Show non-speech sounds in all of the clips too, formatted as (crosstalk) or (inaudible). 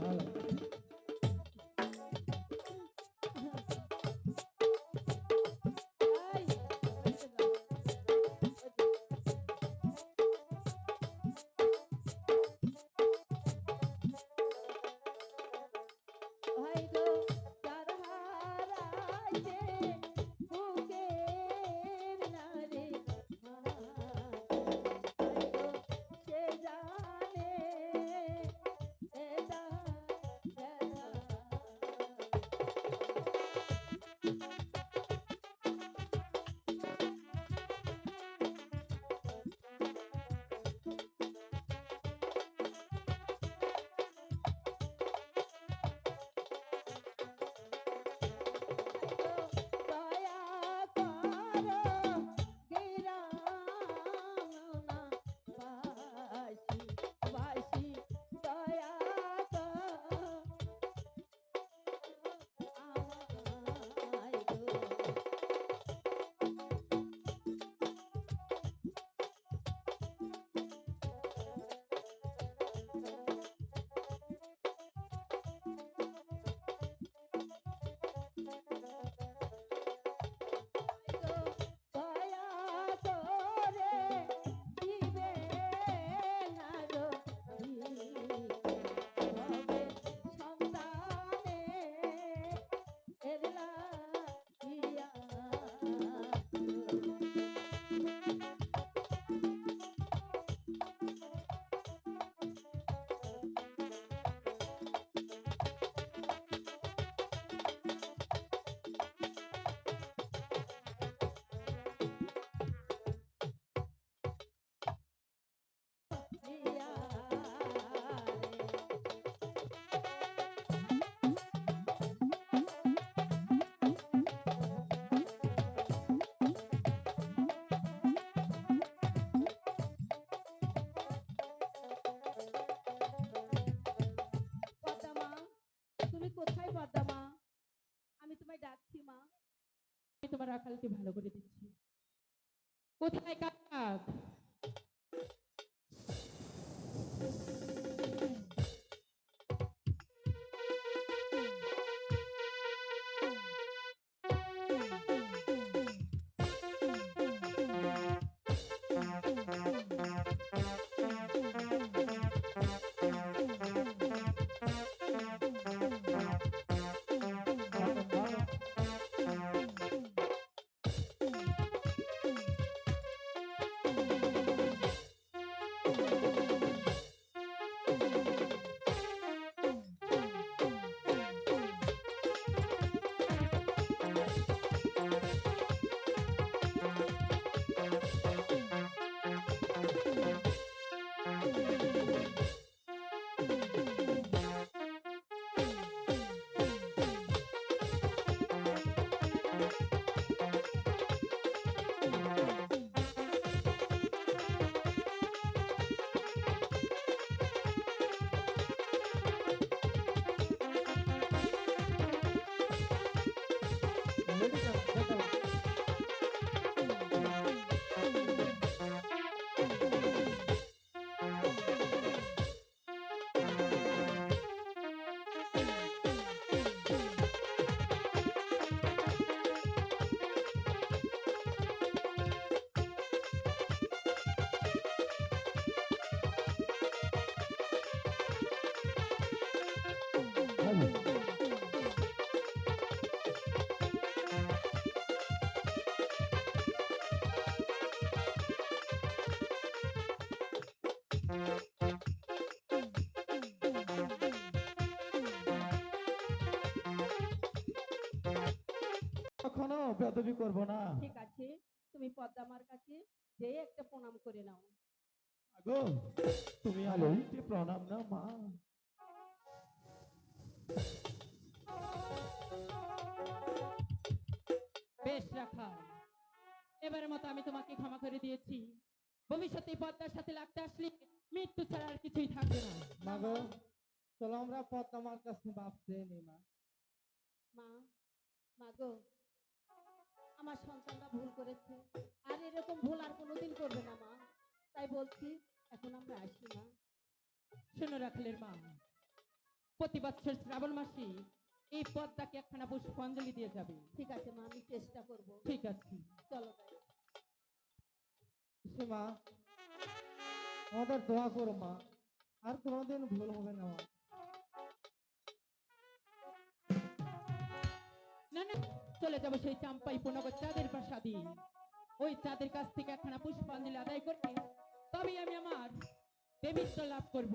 ভালো রাখালকে ভালো করে দিচ্ছি। কোথায় কাক momento que কখনো বেদবি করব না। ঠিক আছে তুমি পদ্মা মার কাছে যে একটা প্রণাম করে নাও। আগো তুমি একটি প্রণাম না মা। বেশ রাখা। এবারের মতো আমি তোমাকে ক্ষমা করে দিয়েছি। ভবিষ্যতে পদ্মার সাথে লাগতে আসলে মৃত্যু ছাড়া আর কিছুই থাকবে না। মাগো চলো আমরা পদ্মামার কাছে বাপ চেয়ে নি মা। মা মা গো আমার সন্তানরা ভুল করেছে। আর এরকম ভুল আর কোনোদিন করবে না মা। তাই বলছি এখন আমরা আসি মা। শোনো রাখলের মা প্রতি বছর শ্রাবণ মাসে এই পদ্মাকে একখানা পুষ্পাঞ্জলি দিয়ে যাবে। ঠিক আছে মা আমি চেষ্টা করব। ঠিক আছে। চলো তাই। সীমা আমাদের দোয়া করো মা আর কোনোদিন ভুল হবে না মা। না না চলে যাব সেই চাম্পাই পুনগর চাঁদের প্রাসাদে। ওই চাঁদের কাছ থেকে একখানা পুষ্পাঞ্জলি আদায় করতে, তবেই আমি আমার দেবীত্ব লাভ করব।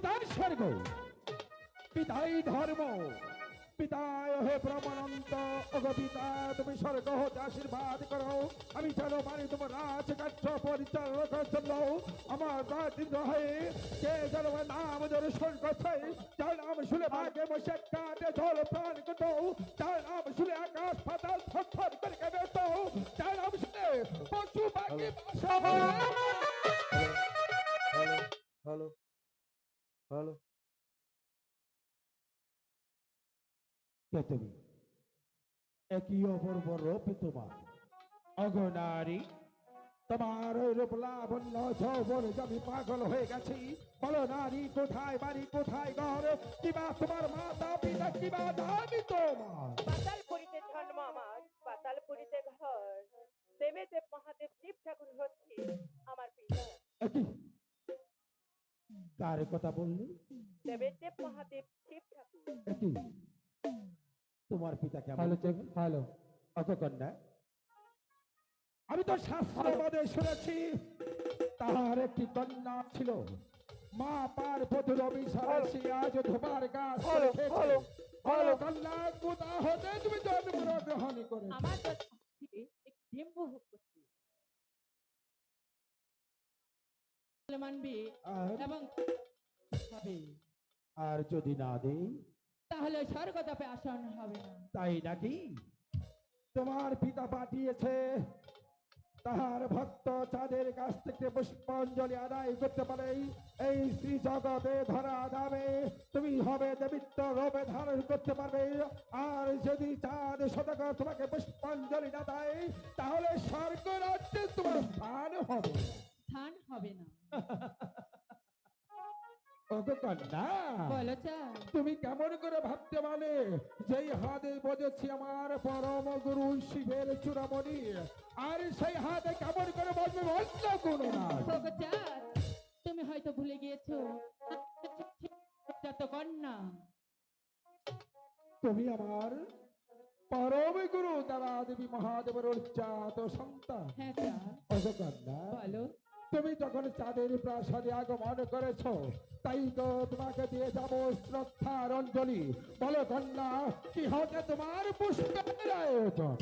পিতার স্বর্গ পিতাই ধর্ম পিতায় হে ব্রহ্মানন্দ। অগ পিতা তুমি স্বর্গ হতে আশীর্বাদ করো। আমি যেন পারি তোমার রাজ কার্য পরিচালনার জন্য। আমার রাজিন্দ্র হয়ে কে আমার নাম যেন স্বর্গ চাই। যার নাম শুনে ভাগে বসে কাটে জল প্রাণ কত যার নাম শুনে আকাশ পাতাল থর করে তো যার নাম শুনে পশু পাখি হ্যালো কে তুমি একই অপূর্ব রূপে তোমার অগনারী তোমার ওই রূপ লাবণ্য যৌবন আমি পাগল হয়ে গেছি বলো নারী কোথায় বাড়ি কোথায় ঘর কিবা তোমার মাতা পিতা কিবা দাবি তোমার পাতালপুরিতে জন্ম আমার পাতালপুরিতে ঘর দেবেদেব মহাদেব শিব ঠাকুর হচ্ছে আমার পিতা কার কথা বললি? দেবেদেব মহাদেব শিব ঠাকুর। তোমার পিতা কেমন? Hello check hello. অতকন্যা আমি তো শাস্ত্র মধ্যে শুনেছি তাহার একটি কন্যা ছিল। মা পার্বতীর অভিশাপে সে আজ ধোবার গাছ। বলো কন্যা কোথা হতে তুমি জন্ম গ্রহণ করে আমার ডিম্ব মানবি আর এবং হবে। আর যদি না দেই? তাহলে স্বর্গতাপে আসন হবে না। তাই নাকি? তোমার পিতা পাঠিয়েছে। তাহার ভক্ত চাঁদের কাছ থেকে পুষ্পাঞ্জলি আদায় করতে পারে। এই শ্রী জগতে ধরা দামে তুমি হবে দেবিত্ব রূপে ধারণ করতে পারবে। আর যদি চাঁদ শতক তোমাকে পুষ্পাঞ্জলি না দেয় তাহলে স্বর্গ রাজ্যে তোমার স্থান হবে। স্থান হবে না। (laughs) ওগো কন্যা বলো তুমি কেমন করে ভাবতে পারলে যেই হাতে বজেছি আমার পরম গুরু শিবের চূড়ামণি? আর সেই হাতে কেমন করে বসবে অন্য কোনো না? তুমি হয়তো ভুলে গিয়েছো। যত কন্যা। তুমি আমার পরম গুরু তারা দেবী মহাদেবের উচ্চাত সন্তান। হ্যাঁ অজকন্যা বলো। তুমি যখন চাঁদের প্রাসাদে আগমন করেছ তাই তো তোমাকে দিয়ে যাব শ্রদ্ধার অঞ্জলি বলো কন্যা কি হবে তোমার পুষ্পের আয়োজন?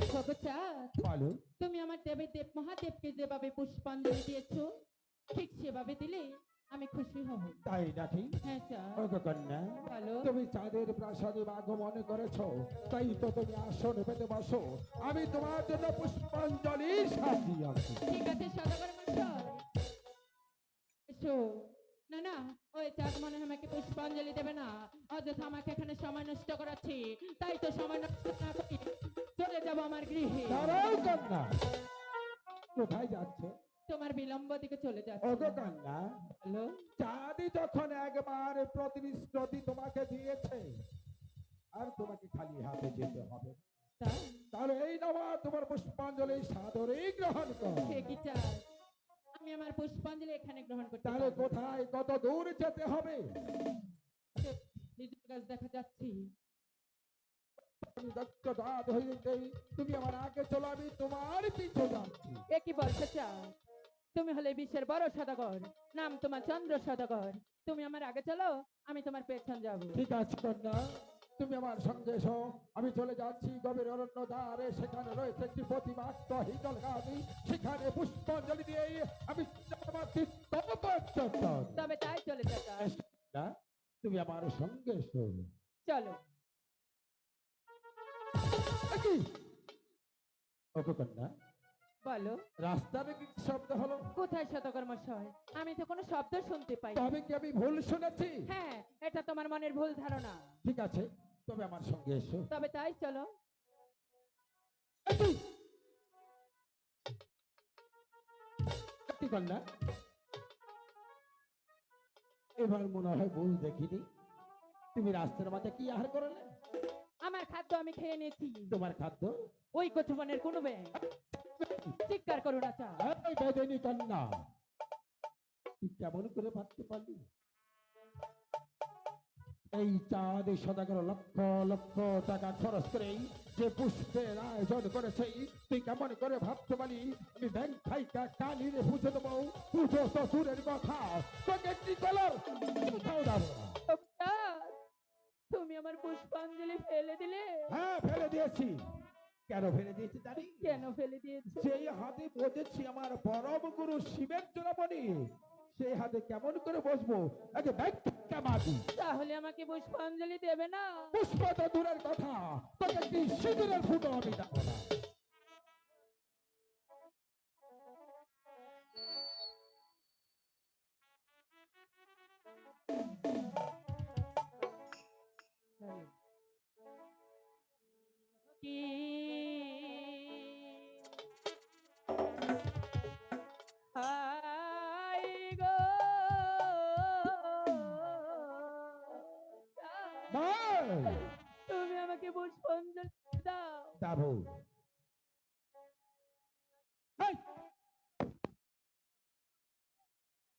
বলো। তুমি আমার দেবী দেব মহাদেবকে যেভাবে পুষ্পাঞ্জলি দিয়েছ ঠিক সেভাবে দিলে আমি খুশি হব। তাই নাকি? হ্যাঁ কন্যা তুমি চাঁদের প্রাসাদে আগমন করেছ তাই তো তুমি আসন পেতে বসো। আমি তোমার জন্য পুষ্পাঞ্জলি সাজিয়ে আছি। ঠিক আছে সদাগর মশাই এসো না না ওই চাঁদ মনে হয় আমাকে পুষ্পাঞ্জলি দেবে না। অযথা আমাকে এখানে সময় নষ্ট করাচ্ছি। তাই তো সময় নষ্ট না করি চলে যাব আমার গৃহে। কোথায় যাচ্ছে? তোমার বিলম্ব দিকে চলে ওগো যাচ্ছে কন্যা হ্যালো? চাঁদি যখন একবার প্রতিশ্রুতি তোমাকে দিয়েছে আর তোমাকে খালি হাতে যেতে হবে। তাহলে এই নেওয়া তোমার পুষ্পাঞ্জলি সাদরেই গ্রহণ কর। কি চাই আমি আমার পুষ্পাঞ্জলি এখানে গ্রহণ করতে তাহলে কোথায়? কত দূর যেতে হবে? লিচুর গাছ দেখা যাচ্ছি। আমি দক্ষ দাঁত হইতেই তুমি আমার আগে চলো আমি তোমার পিছু যাচ্ছি। এ কি চাও তুমি হলে বিশ্বের বড় সদাগর নাম তোমার চন্দ্র সদাগর। তুমি আমার আগে চলো আমি তোমার পেছন যাব। ঠিক আছে কন্যা। তুমি আমার সঙ্গে এসো। আমি চলে যাচ্ছি গভীর অরণ্য দ্বারে সেখানে রয়েছে একটি প্রতিমাক্ত হিজল গাছি সেখানে পুষ্পাঞ্জলি দিয়ে আমি তবে তাই চলে না তুমি আমার সঙ্গে এসো। চলো। ওকে কন্যা বলো। রাস্তার কি শব্দ হলো? কোথায় আমি তো কোনো শব্দ শুনতে পাই তবে কি আমি ভুল শুনেছি? হ্যাঁ এটা তোমার মনের ভুল ধারণা। ঠিক আছে। তবে আমার সঙ্গে এসো। তবে তাই চলো। কন্যা এবার মনে হয় ভুল দেখিনি। তুমি রাস্তার মাঝে কি আহার করলে? আমার খাদ্য আমি খেয়ে নিয়েছি। তোমার খাদ্য? ওই কচুবনের কোনো ব্যাং চিৎকার করো না চা। কন্যা তুই কেমন করে ভাবতে পারলি? এই চাঁদ সদাগর লক্ষ লক্ষ টাকা খরচ করে যে পুষ্পের আয়োজন করেছে তুই কেমন করে ভাবতে পারি? আমি ব্যাংক খাইকা কালিরে পুজো দেবো। পুজো তো দূরের কথা। তোকে কি কলার? কোথাও যাব তুমি আমার পুষ্পাঞ্জলি ফেলে দিলে? হ্যাঁ ফেলে দিয়েছি। কেন ফেলে দিয়েছি জানি কেন ফেলে দিয়েছ? সেই হাতে বসেছি আমার পরম গুরু শিবের চূড়ামণি সেই হাতে কেমন করে বসবো? আগে ব্যাংকটা মাটি তাহলে আমাকে পুষ্পাঞ্জলি দেবে না? পুষ্প তো দূরের কথা। তোকে একটি সিঁদুরের ফুটো আমি দেবো না। কি